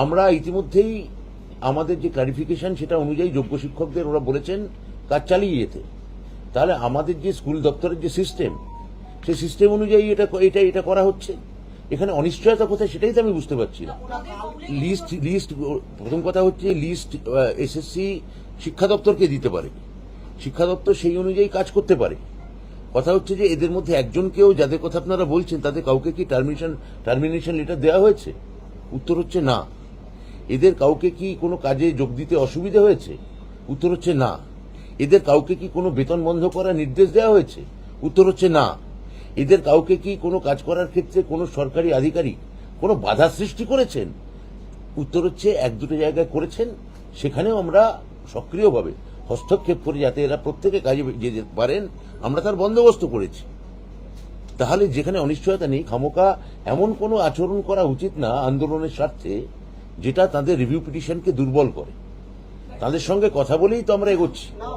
আমরা ইতিমধ্যেই আমাদের যে ক্লারিফিকেশন সেটা অনুযায়ী যোগ্য শিক্ষকদের ওরা বলেছেন, কাজ চালিয়ে যেতে। তাহলে আমাদের যে স্কুল দপ্তরের যে সিস্টেম সেই সিস্টেম অনুযায়ী এটা এটা এটা করা হচ্ছে? এখানে অনিশ্চয়তা কোথায় সেটাই তো আমি বুঝতে পারছি না। লিস্ট লিস্ট প্রথম কথা হচ্ছে লিস্ট এসএসসি শিক্ষা দপ্তরকে দিতে পারে। শিক্ষা দপ্তর সেই অনুযায়ী কাজ করতে পারে। কথা হচ্ছে যে এদের মধ্যে একজনকেও যাদের কথা আপনারা বলছেন, তাদের কাউকে কি টার্মিনেশন টার্মিনেশন লেটার দেওয়া হয়েছে? উত্তর হচ্ছে না। এদের কাউকে কি কোনো কাজে যোগ দিতে অসুবিধা হয়েছে? উত্তর হচ্ছে না। এদের কাউকে কি কোনো বেতন বন্ধ করার নির্দেশ দেওয়া হয়েছে? উত্তর হচ্ছে না। এদের কাউকে কি কোনো কাজ করার ক্ষেত্রে কোনো সরকারি আধিকারিক কোনো বাধা সৃষ্টি করেছেন? উত্তর হচ্ছে এক দুটো জায়গায় করেছেন। সেখানেও আমরা সক্রিয়ভাবে হস্তক্ষেপ করে যাতে এরা প্রত্যেকে কাজে যেতে পারেন, আমরা তার বন্দোবস্ত করেছি। তাহলে যেখানে অনিশ্চয়তা নেই খামোকা এমন কোনো আচরণ করা উচিত না আন্দোলনের স্বার্থে? যেটা তাদের রিভিউ পিটিশনকে দুর্বল করে। তাদের সঙ্গে কথা বলেই তো আমরা এগোচ্ছি।